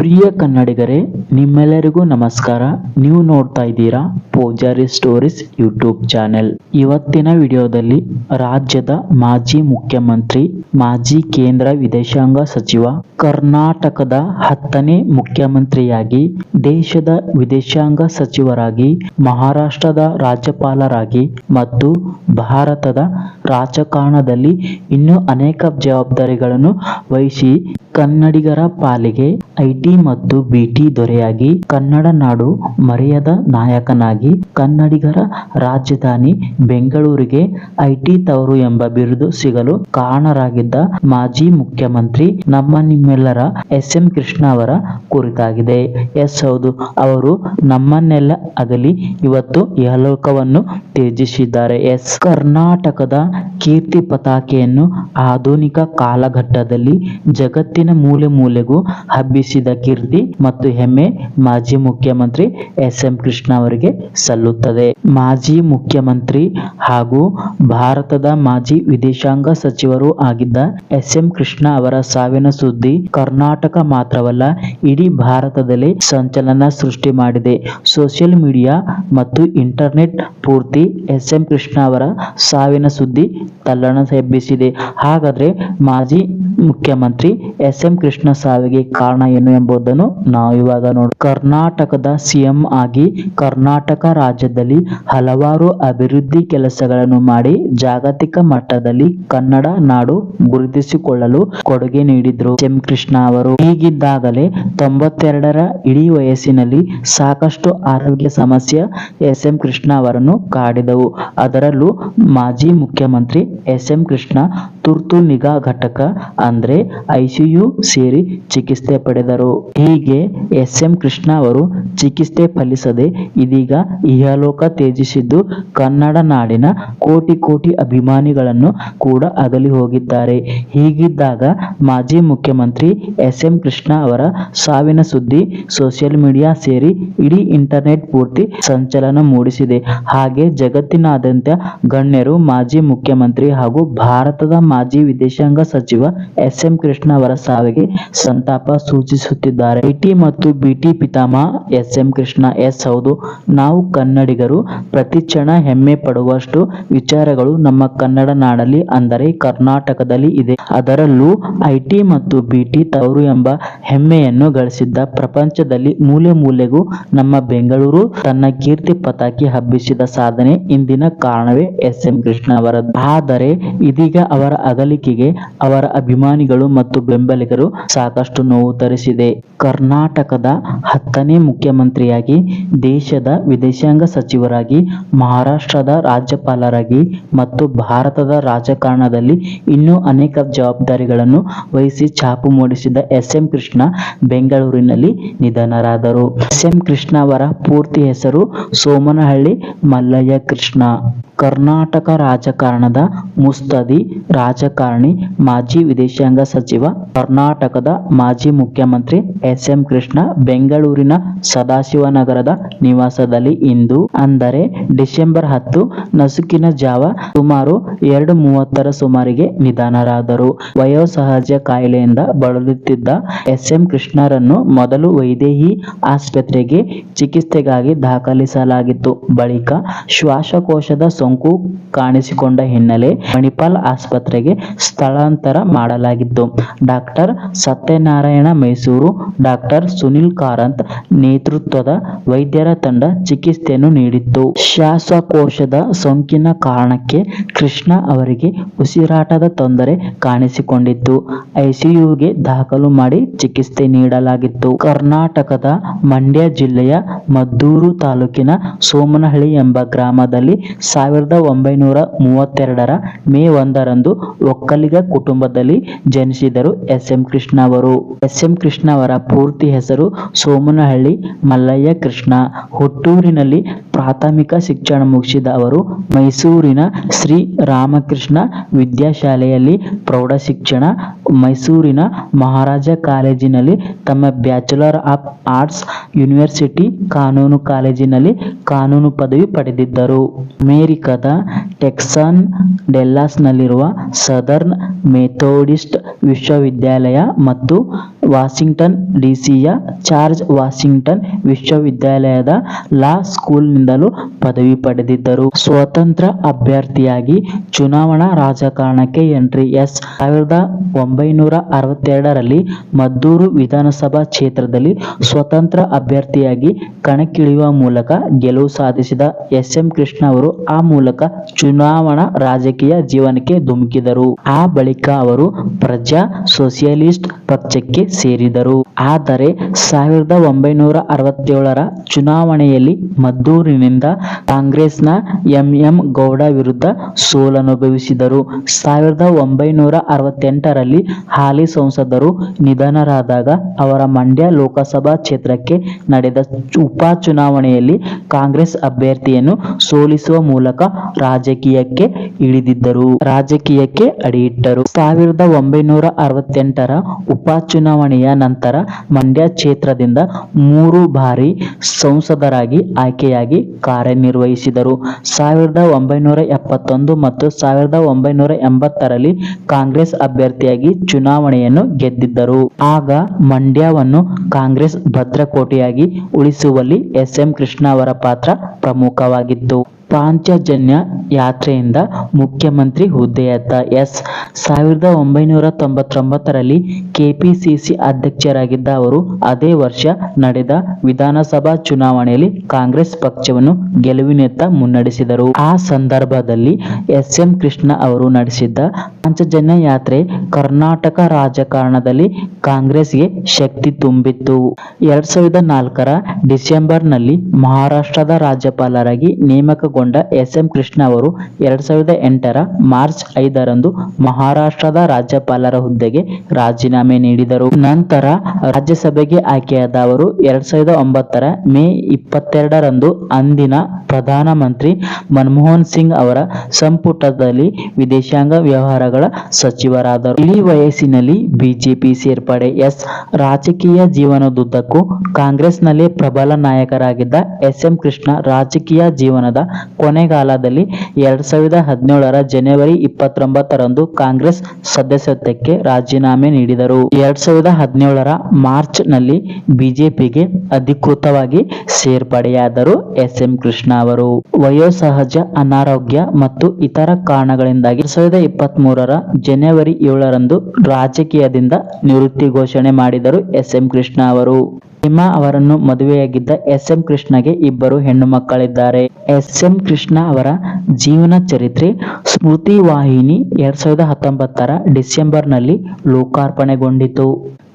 ಪ್ರಿಯ ಕನ್ನಡಿಗರೇ ನಿಮ್ಮೆಲ್ಲರಿಗೂ ನಮಸ್ಕಾರ. ನೀವು ನೋಡ್ತಾ ಇದ್ದೀರಾ ಪೂಜಾರಿ ಸ್ಟೋರೀಸ್ ಯೂಟ್ಯೂಬ್ ಚಾನೆಲ್. ಇವತ್ತಿನ ವಿಡಿಯೋದಲ್ಲಿ ರಾಜ್ಯದ ಮಾಜಿ ಮುಖ್ಯಮಂತ್ರಿ, ಮಾಜಿ ಕೇಂದ್ರ ವಿದೇಶಾಂಗ ಸಚಿವ, ಕರ್ನಾಟಕದ ಹತ್ತನೇ ಮುಖ್ಯಮಂತ್ರಿಯಾಗಿ, ದೇಶದ ವಿದೇಶಾಂಗ ಸಚಿವರಾಗಿ, ಮಹಾರಾಷ್ಟ್ರದ ರಾಜ್ಯಪಾಲರಾಗಿ ಮತ್ತು ಭಾರತದ ರಾಜಕಾರಣದಲ್ಲಿ ಇನ್ನೂ ಅನೇಕ ಜವಾಬ್ದಾರಿಗಳನ್ನು ವಹಿಸಿ ಕನ್ನಡಿಗರ ಪಾಲಿಗೆ ಐಟಿ ಮತ್ತು ಬಿಟಿ ದೊರೆಯಾಗಿ ಕನ್ನಡ ನಾಡು ಮರೆಯದ ನಾಯಕನಾಗಿ ಕನ್ನಡಿಗರ ರಾಜಧಾನಿ ಬೆಂಗಳೂರಿಗೆ ಐಟಿ ತವರು ಎಂಬ ಬಿರುದು ಸಿಗಲು ಕಾರಣರಾಗಿದ್ದ ಮಾಜಿ ಮುಖ್ಯಮಂತ್ರಿ ನಮ್ಮ ನಿಮ್ಮೆಲ್ಲರ ಎಸ್ ಎಂ ಕೃಷ್ಣ ಅವರ ಕುರಿತಾಗಿದೆ. ಎಸ್ ಹೌದು, ಅವರು ನಮ್ಮನ್ನೆಲ್ಲ ಅಗಲಿ ಇವತ್ತು ಯಹಲೋಕವನ್ನು ತ್ಯಜಿಸಿದ್ದಾರೆ. ಎಸ್ ಕರ್ನಾಟಕದ ಕೀರ್ತಿ ಪತಾಕೆಯನ್ನು ಆಧುನಿಕ ಕಾಲಘಟ್ಟದಲ್ಲಿ ಜಗತ್ತಿನ ಮೂಲೆ ಮೂಲೆಗೂ ಹಬ್ಬಿಸಿದ ಕೀರ್ತಿ ಮತ್ತು ಹೆಮ್ಮೆ ಮಾಜಿ ಮುಖ್ಯಮಂತ್ರಿ ಎಸ್ ಎಂ ಕೃಷ್ಣ ಅವರಿಗೆ ಸಲ್ಲುತ್ತದೆ. ಮಾಜಿ ಮುಖ್ಯಮಂತ್ರಿ ಹಾಗೂ ಭಾರತದ ಮಾಜಿ ವಿದೇಶಾಂಗ ಸಚಿವರೂ ಆಗಿದ್ದ ಎಸ್ ಎಂ ಕೃಷ್ಣ ಅವರ ಸಾವಿನ ಸುದ್ದಿ ಕರ್ನಾಟಕ ಮಾತ್ರವಲ್ಲ, ಇಡೀ ಭಾರತದಲ್ಲಿ ಸಂಚಲನ ಸೃಷ್ಟಿ ಮಾಡಿದೆ. ಸೋಷಿಯಲ್ ಮೀಡಿಯಾ ಮತ್ತು ಇಂಟರ್ನೆಟ್ ಪೂರ್ತಿ ಎಸ್ ಎಂ ಕೃಷ್ಣ ಅವರ ಸಾವಿನ ಸುದ್ದಿ ತಲ್ಲಣ ಎಬ್ಬಿಸಿದೆ ಹಾಗಾದ್ರೆ ಮಾಜಿ ಮುಖ್ಯಮಂತ್ರಿ ಎಸ್ ಎಂ ಕೃಷ್ಣ ಸಾವಿಗೆ ಕಾರಣ ಏನು ಎಂಬುದನ್ನು ನಾವು ಇವಾಗ ನೋಡಿ. ಕರ್ನಾಟಕದ ಸಿಎಂ ಆಗಿ ಕರ್ನಾಟಕ ರಾಜ್ಯದಲ್ಲಿ ಹಲವಾರು ಅಭಿವೃದ್ಧಿ ಕೆಲಸಗಳನ್ನು ಮಾಡಿ ಜಾಗತಿಕ ಮಟ್ಟದಲ್ಲಿ ಕನ್ನಡ ನಾಡು ಗುರುತಿಸಿಕೊಳ್ಳಲು ಕೊಡುಗೆ ನೀಡಿದ್ರು. ಎಂ. ಕೃಷ್ಣ ಅವರು ಹೀಗಿದ್ದಾಗಲೇ ತೊಂಬತ್ತೆರಡರ ಇಡೀ ವಯಸ್ಸಿನಲ್ಲಿ ಸಾಕಷ್ಟು ಆರೋಗ್ಯ ಸಮಸ್ಯೆ ಎಸ್. ಎಂ. ಕೃಷ್ಣ ಅವರನ್ನು ಕಾಡಿದವು. ಅದರಲ್ಲೂ ಮಾಜಿ ಮುಖ್ಯಮಂತ್ರಿ ಎಸ್. ಎಂ. ಕೃಷ್ಣ ತುರ್ತು ನಿಗಾ ಘಟಕ ಅಂದ್ರೆ ಐಸಿಯು ಸೇರಿ ಚಿಕಿತ್ಸೆ ಪಡೆದರು. ಹೀಗೆ ಎಸ್. ಎಂ. ಕೃಷ್ಣ ಅವರು ಚಿಕಿತ್ಸೆ ಫಲಿಸದೆ ಇದೀಗ ಇಹಲೋಕ ತ್ಯಜಿಸಿದ್ದು ಕನ್ನಡ ನಾಡಿನ ಕೋಟಿ ಕೋಟಿ ಅಭಿಮಾನಿಗಳನ್ನು ಕೂಡ ಅಗಲಿ ಹೋಗಿದ್ದಾರೆ. ಹೀಗಿದ್ದಾಗ ಮಾಜಿ ಮುಖ್ಯಮಂತ್ರಿ ಎಸ್ ಎಂ ಕೃಷ್ಣ ಅವರ ಸಾವಿನ ಸುದ್ದಿ ಸೋಷಿಯಲ್ ಮೀಡಿಯಾ ಸೇರಿ ಇಡೀ ಇಂಟರ್ನೆಟ್ ಪೂರ್ತಿ ಸಂಚಲನ ಮೂಡಿಸಿದೆ. ಹಾಗೆ ಜಗತ್ತಿನಾದ್ಯಂತ ಗಣ್ಯರು ಮಾಜಿ ಮುಖ್ಯಮಂತ್ರಿ ಹಾಗೂ ಭಾರತದ ಮಾಜಿ ವಿದೇಶಾಂಗ ಸಚಿವ ಎಸ್ ಎಂ ಕೃಷ್ಣ ಅವರ ಸಾವಿಗೆ ಸಂತಾಪ ಸೂಚಿಸುತ್ತಿದ್ದಾರೆ. ಐಟಿ ಮತ್ತು ಬಿಟಿ ಪಿತಾಮಹ ಎಸ್ ಎಂ ಕೃಷ್ಣ. ಎಸ್ ಹೌದು, ನಾವು ಕನ್ನಡಿಗರು ಪ್ರತಿ ಕ್ಷಣ ಹೆಮ್ಮೆ ಪಡುವಷ್ಟು ವಿಚಾರಗಳು ನಮ್ಮ ಕನ್ನಡ ನಾಡಲ್ಲಿ ಅಂದರೆ ಕರ್ನಾಟಕದಲ್ಲಿ ಇದೆ. ಅದರಲ್ಲೂ ಐಟಿ ಮತ್ತು ಬಿಟಿ ತವರು ಎಂಬ ಹೆಮ್ಮೆಯನ್ನು ಗಳಿಸಿದ್ದ ಪ್ರಪಂಚದಲ್ಲಿ ಮೂಲೆ ಮೂಲೆಗೂ ನಮ್ಮ ಬೆಂಗಳೂರು ತನ್ನ ಕೀರ್ತಿ ಪತಾಕಿ ಹಬ್ಬಿಸಿದ ಸಾಧನೆ ಇಂದಿನ ಕಾರಣವೇ ಎಸ್ ಎಂ ಕೃಷ್ಣ ಅವರದ್ದು. ಆದರೆ ಇದೀಗ ಅವರ ಅಗಲಿಕೆಗೆ ಅವರ ಅಭಿಮಾನಿಗಳು ಮತ್ತು ಬೆಂಬಲಿಗರು ಸಾಕಷ್ಟು ನೋವು ತರಿಸಿದೆ. ಕರ್ನಾಟಕದ ಹತ್ತನೇ ಮುಖ್ಯಮಂತ್ರಿಯಾಗಿ ದೇಶದ ವಿದೇಶಾಂಗ ಸಚಿವರಾಗಿ, ಮಹಾರಾಷ್ಟ್ರದ ರಾಜ್ಯಪಾಲರಾಗಿ ಮತ್ತು ಭಾರತದ ರಾಜಕಾರಣದಲ್ಲಿ ಇನ್ನೂ ಅನೇಕ ಜವಾಬ್ದಾರಿಗಳನ್ನು ವಹಿಸಿ ಛಾಪು ಮೂಡಿಸಿದ ಎಸ್. ಎಂ. ಕೃಷ್ಣ ಬೆಂಗಳೂರಿನಲ್ಲಿ ನಿಧನರಾದರು. ಎಸ್. ಎಂ. ಕೃಷ್ಣ ಅವರ ಪೂರ್ತಿ ಹೆಸರು ಸೋಮನಹಳ್ಳಿ ಮಲ್ಲಯ್ಯ ಕೃಷ್ಣ. ಕರ್ನಾಟಕ ರಾಜಕಾರಣದ ಮುಸ್ತದಿ ರಾಜಕಾರಣಿ, ಮಾಜಿ ವಿದೇಶಾಂಗ ಸಚಿವ, ಕರ್ನಾಟಕದ ಮಾಜಿ ಮುಖ್ಯಮಂತ್ರಿ ಎಸ್. ಎಂ. ಕೃಷ್ಣ ಬೆಂಗಳೂರಿನ ಸದಾಶಿವನಗರದ ನಿವಾಸದಲ್ಲಿ ಇಂದು ಅಂದರೆ ಡಿಸೆಂಬರ್ ಹತ್ತು ನಸುಕಿನ ಜಾವ ಸುಮಾರು ಎರಡು ಮೂವತ್ತರ ಸುಮಾರಿಗೆ ನಿಧನರಾದರು. ವಯೋಸಹಜ ಕಾಯಿಲೆಯಿಂದ ಬಳಲುತ್ತಿದ್ದ ಎಸ್ ಎಂ ಕೃಷ್ಣರನ್ನು ಮೊದಲು ವೈದೇಹಿ ಆಸ್ಪತ್ರೆಗೆ ಚಿಕಿತ್ಸೆಗಾಗಿ ದಾಖಲಿಸಲಾಗಿತ್ತು. ಬಳಿಕ ಶ್ವಾಸಕೋಶದ ಸೋಂಕು ಕಾಣಿಸಿಕೊಂಡ ಹಿನ್ನೆಲೆ ಮಣಿಪಾಲ್ ಆಸ್ಪತ್ರೆಗೆ ಸ್ಥಳಾಂತರ ಮಾಡಲಾಗಿತ್ತು. ಡಾಕ್ಟರ್ ಸತ್ಯನಾರಾಯಣ ಮೈಸೂರು, ಡಾಕ್ಟರ್ ಸುನಿಲ್ ಕಾರಂತ್ ನೇತೃತ್ವದ ವೈದ್ಯರ ತಂಡ ಚಿಕಿತ್ಸೆಯನ್ನು ನೀಡಿತ್ತು ಶ್ವಾಸಕೋಶದ ಸೋಂಕಿನ ಕಾರಣಕ್ಕೆ ಕೃಷ್ಣ ಅವರಿಗೆ ಉಸಿರಾಟದ ತೊಂದರೆ ಕಾಣಿಸಿಕೊಂಡಿತ್ತು ಐಸಿಯುಗೆ ದಾಖಲು ಮಾಡಿ ಚಿಕಿತ್ಸೆ ನೀಡಲಾಗಿತ್ತು. ಕರ್ನಾಟಕದ ಮಂಡ್ಯ ಜಿಲ್ಲೆಯ ಮದ್ದೂರು ತಾಲೂಕಿನ ಸೋಮನಹಳ್ಳಿ ಎಂಬ ಗ್ರಾಮದಲ್ಲಿ ಸಾವಿರದ ಒಂಬೈನೂರ ಮೂವತ್ತೆರಡರ ಮೇ ಒಂದರಂದು ಒಕ್ಕಲಿಗ ಕುಟುಂಬದಲ್ಲಿ ಜನಿಸಿದರು ಎಸ್ ಎಂ ಕೃಷ್ಣ ಅವರು. ಎಸ್ ಎಂ ಕೃಷ್ಣ ಅವರ ಪೂರ್ತಿ ಹೆಸರು ಸೋಮನಹಳ್ಳಿ ಮಲ್ಲಯ್ಯ ಕೃಷ್ಣ. ಹುಟ್ಟೂರಿನಲ್ಲಿ ಮೈಸೂರಿನಲ್ಲಿ ಪ್ರಾಥಮಿಕ ಶಿಕ್ಷಣ ಮುಗಿಸಿದ ಅವರು, ಮೈಸೂರಿನ ಶ್ರೀ ರಾಮಕೃಷ್ಣ ವಿದ್ಯಾಶಾಲೆಯಲ್ಲಿ ಪ್ರೌಢ ಶಿಕ್ಷಣ, ಮೈಸೂರಿನ ಮಹಾರಾಜ ಕಾಲೇಜಿನಲ್ಲಿ ತಮ್ಮ ಬ್ಯಾಚುಲರ್ ಆಫ್ ಆರ್ಟ್ಸ್ ಯೂನಿವರ್ಸಿಟಿ ಕಾನೂನು ಕಾಲೇಜಿನಲ್ಲಿ ಕಾನೂನು ಪದವಿ ಪಡೆದಿದ್ದರು. ಅಮೆರಿಕದ ಟೆಕ್ಸಾನ್ ಡೆಲ್ಲಾಸ್ನಲ್ಲಿರುವ ಸದರ್ನ್ ಮೆಥೋಡಿಸ್ಟ್ ವಿಶ್ವವಿದ್ಯಾಲಯ ಮತ್ತು ವಾಷಿಂಗ್ಟನ್ ಡಿಸಿಯ ಚಾರ್ಜ್ ವಾಷಿಂಗ್ಟನ್ ವಿಶ್ವವಿದ್ಯಾಲಯದ ಲಾ ಸ್ಕೂಲ್ನಿಂದಲೂ ಪದವಿ ಪಡೆದಿದ್ದರು. ಸ್ವತಂತ್ರ ಅಭ್ಯರ್ಥಿಯಾಗಿ ಚುನಾವಣಾ ರಾಜಕಾರಣಕ್ಕೆ ಎಂಟ್ರಿ ಎಸ್. ಸಾವಿರದ ಒಂಬೈನೂರ ಅರವತ್ತೆರಡರಲ್ಲಿ ಮದ್ದೂರು ವಿಧಾನಸಭಾ ಕ್ಷೇತ್ರದಲ್ಲಿ ಸ್ವತಂತ್ರ ಅಭ್ಯರ್ಥಿಯಾಗಿ ಕಣಕ್ಕಿಳಿಯುವ ಮೂಲಕ ಗೆಲುವು ಸಾಧಿಸಿದ ಎಸ್. ಎಂ. ಕೃಷ್ಣ ಅವರು ಆ ಮೂಲಕ ಚುನಾವಣಾ ರಾಜಕೀಯ ಜೀವನಕ್ಕೆ ಧುಮುಕಿದರು. ಆ ಬಳಿಕ ಅವರು ಪ್ರಜಾ ಸೋಷಿಯಲಿಸ್ಟ್ ಪಕ್ಷಕ್ಕೆ ಸೇರಿದರು. ಆದರೆ, ಸಾವಿರದ ಒಂಬೈನೂರ ಅರವತ್ತೇಳರ ಚುನಾವಣೆಯಲ್ಲಿ ಮದ್ದೂರಿನಿಂದ ಕಾಂಗ್ರೆಸ್ನ ಎಂಎಂ ಗೌಡ ವಿರುದ್ಧ ಸೋಲನುಭವಿಸಿದರು. ಸಾವಿರದ ಒಂಬೈನೂರ ಅರವತ್ತೆಂಟರಲ್ಲಿ ಹಾಲಿ ಸಂಸದರು ನಿಧನರಾದಾಗ ಅವರ ಮಂಡ್ಯ ಲೋಕಸಭಾ ಕ್ಷೇತ್ರಕ್ಕೆ ನಡೆದ ಉಪಚುನಾವಣೆಯಲ್ಲಿ ಕಾಂಗ್ರೆಸ್ ಅಭ್ಯರ್ಥಿಯನ್ನು ಸೋಲಿಸುವ ಮೂಲಕ ರಾಜಕೀಯಕ್ಕೆ ಇಳಿದಿದ್ದರು. ರಾಜಕೀಯಕ್ಕೆ ಅಡಿಯಿಟ್ಟರು. ಸಾವಿರದ ಒಂಬೈನೂರ ಅರವತ್ತೆಂಟರ ಉಪಚುನಾವಣೆಯ ನಂತರ ಮಂಡ್ಯ ಕ್ಷೇತ್ರದಿಂದ ಮೂರು ಬಾರಿ ಸಂಸದರಾಗಿ ಆಯ್ಕೆಯಾಗಿ ಕಾರ್ಯನಿರ್ವಹಿಸಿದರು. ಸಾವಿರದ ಒಂಬೈನೂರ ಎಪ್ಪತ್ತೊಂದು ಮತ್ತು ಸಾವಿರದ ಒಂಬೈನೂರ ಎಂಬತ್ತರಲ್ಲಿ ಕಾಂಗ್ರೆಸ್ ಅಭ್ಯರ್ಥಿಯಾಗಿ ಚುನಾವಣೆಯನ್ನು ಗೆದ್ದಿದ್ದರು. ಆಗ ಮಂಡ್ಯವನ್ನು ಕಾಂಗ್ರೆಸ್ ಭದ್ರಕೋಟೆಯಾಗಿ ಉಳಿಸುವಲ್ಲಿ ಎಸ್ ಎಂ ಕೃಷ್ಣ ಅವರ ಪಾತ್ರ ಪ್ರಮುಖವಾಗಿತ್ತು. ಪಾಂಚಜನ್ಯ ಯಾತ್ರೆಯಿಂದ ಮುಖ್ಯಮಂತ್ರಿ ಹುದ್ದೆಯತ್ತ ಎಸ್. ಸಾವಿರದ ಒಂಬೈನೂರ ತೊಂಬತ್ತೊಂಬತ್ತರಲ್ಲಿ ಕೆಪಿಸಿಸಿ ಅಧ್ಯಕ್ಷರಾಗಿದ್ದ ಅವರು ಅದೇ ವರ್ಷ ನಡೆದ ವಿಧಾನಸಭಾ ಚುನಾವಣೆಯಲ್ಲಿ ಕಾಂಗ್ರೆಸ್ ಪಕ್ಷವನ್ನು ಗೆಲುವಿನತ್ತ ಮುನ್ನಡೆಸಿದರು. ಆ ಸಂದರ್ಭದಲ್ಲಿ ಎಸ್. ಎಂ. ಕೃಷ್ಣ ಅವರು ನಡೆಸಿದ್ದ ಪಾಂಚಜನ್ಯ ಯಾತ್ರೆ ಕರ್ನಾಟಕ ರಾಜಕಾರಣದಲ್ಲಿ ಕಾಂಗ್ರೆಸ್ಗೆ ಶಕ್ತಿ ತುಂಬಿತ್ತು. ಎರಡ್ ಸಾವಿರದ ನಾಲ್ಕರ ಡಿಸೆಂಬರ್ನಲ್ಲಿ ಮಹಾರಾಷ್ಟ್ರದ ರಾಜ್ಯಪಾಲರಾಗಿ ನೇಮಕಗೊಂಡ ಎಸ್ ಎಂ ಕೃಷ್ಣ ಅವರು ಎರಡ್ ಸಾವಿರದ ಎಂಟರ ಮಾರ್ಚ್ ಐದರಂದು ಮಹಾರಾಷ್ಟ್ರದ ರಾಜ್ಯಪಾಲರ ಹುದ್ದೆಗೆ ರಾಜೀನಾಮೆ ನೀಡಿದರು. ನಂತರ ರಾಜ್ಯಸಭೆಗೆ ಆಯ್ಕೆಯಾದ ಅವರು ಎರಡ್ ಸಾವಿರದ ಒಂಬತ್ತರ ಮೇ ಇಪ್ಪತ್ತೆರಡರಂದು ಅಂದಿನ ಪ್ರಧಾನಮಂತ್ರಿ ಮನಮೋಹನ್ ಸಿಂಗ್ ಅವರ ಸಂಪುಟದಲ್ಲಿ ವಿದೇಶಾಂಗ ವ್ಯವಹಾರಗಳ ಸಚಿವರಾದರು. ಇಳಿ ವಯಸ್ಸಿನಲ್ಲಿ ಬಿಜೆಪಿ ಸೇರ್ಪಡೆ, ಎಸ್ ರಾಜಕೀಯ ಜೀವನದುದ್ದಕ್ಕೂ ಕಾಂಗ್ರೆಸ್ನಲ್ಲಿ ಪ್ರಬಲ ನಾಯಕರಾಗಿದ್ದ ಎಸ್ ಎಂ ಕೃಷ್ಣ ರಾಜಕೀಯ ಜೀವನದ ಕೊನೆಗಾಲದಲ್ಲಿ ಎರಡ್ ಸಾವಿರದ ಹದಿನೇಳರ ಜನವರಿ ಇಪ್ಪತ್ತೊಂಬತ್ತರಂದು ಕಾಂಗ್ರೆಸ್ ಸದಸ್ಯತ್ವಕ್ಕೆ ರಾಜೀನಾಮೆ ನೀಡಿದರು. ಎರಡ್ ಸಾವಿರದ ಹದಿನೇಳರ ಮಾರ್ಚ್ನಲ್ಲಿ ಬಿಜೆಪಿಗೆ ಅಧಿಕೃತವಾಗಿ ಸೇರ್ಪಡೆಯಾದರು ಎಸ್ ಎಂ ಕೃಷ್ಣ ಅವರು. ವಯೋಸಹಜ ಅನಾರೋಗ್ಯ ಮತ್ತು ಇತರ ಕಾರಣಗಳಿಂದಾಗಿ ಎರಡ್ ಸಾವಿರದ ಇಪ್ಪತ್ತ್ ಮೂರರ ಜನವರಿ ಏಳರಂದು ರಾಜಕೀಯದಿಂದ ನಿವೃತ್ತಿ ಘೋಷಣೆ ಮಾಡಿದರು ಎಸ್ ಎಂ ಕೃಷ್ಣ ಅವರು. ಹಿಮಾ ಅವರನ್ನು ಮದುವೆಯಾಗಿದ್ದ ಎಸ್ ಎಂ ಕೃಷ್ಣಗೆ ಇಬ್ಬರು ಹೆಣ್ಣು ಮಕ್ಕಳಿದ್ದಾರೆ. ಎಸ್ ಎಂ ಕೃಷ್ಣ ಅವರ ಜೀವನ ಚರಿತ್ರೆ ಸ್ಮೃತಿ ವಾಹಿನಿ ಎರಡ್ ಸಾವಿರದ ಹತ್ತೊಂಬತ್ತರ ಡಿಸೆಂಬರ್ನಲ್ಲಿ ಲೋಕಾರ್ಪಣೆಗೊಂಡಿತು.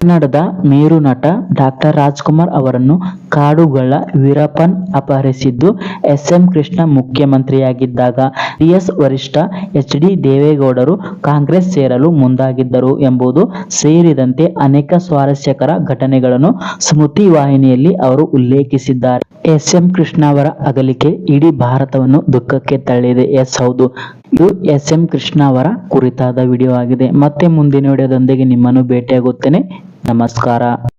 ಕನ್ನಡದ ಮೇರು ನಟ ಡಾಕ್ಟರ್ ರಾಜ್ಕುಮಾರ್ ಅವರನ್ನು ಕಾಡುಗಳ ವೀರಪ್ಪನ್ ಅಪಹರಿಸಿದ್ದು ಎಸ್ ಎಂ ಕೃಷ್ಣ ಮುಖ್ಯಮಂತ್ರಿಯಾಗಿದ್ದಾಗ ಪಿಎಸ್ ವರಿಷ್ಠ ಎಚ್ ಡಿ ದೇವೇಗೌಡರು ಕಾಂಗ್ರೆಸ್ ಸೇರಲು ಮುಂದಾಗಿದ್ದರು ಎಂಬುದು ಸೇರಿದಂತೆ ಅನೇಕ ಸ್ವಾರಸ್ಯಕರ ಘಟನೆಗಳನ್ನು ಸ್ಮೃತಿ ವಾಹಿನಿಯಲ್ಲಿ ಅವರು ಉಲ್ಲೇಖಿಸಿದ್ದಾರೆ. ಎಸ್ ಎಂ ಕೃಷ್ಣ ಅವರ ಅಗಲಿಕೆ ಇಡೀ ಭಾರತವನ್ನು ದುಃಖಕ್ಕೆ ತಳ್ಳಿದೆ. ಎಸ್, ಹೌದು. ಇದು ಎಸ್ ಎಂ ಕೃಷ್ಣ ಅವರ ಕುರಿತಾದ ವಿಡಿಯೋ ಆಗಿದೆ. ಮತ್ತೆ ಮುಂದಿನ ವಿಡಿಯೋದೊಂದಿಗೆ ನಿಮ್ಮನ್ನು ಭೇಟಿಯಾಗುತ್ತೇನೆ. ನಮಸ್ಕಾರ.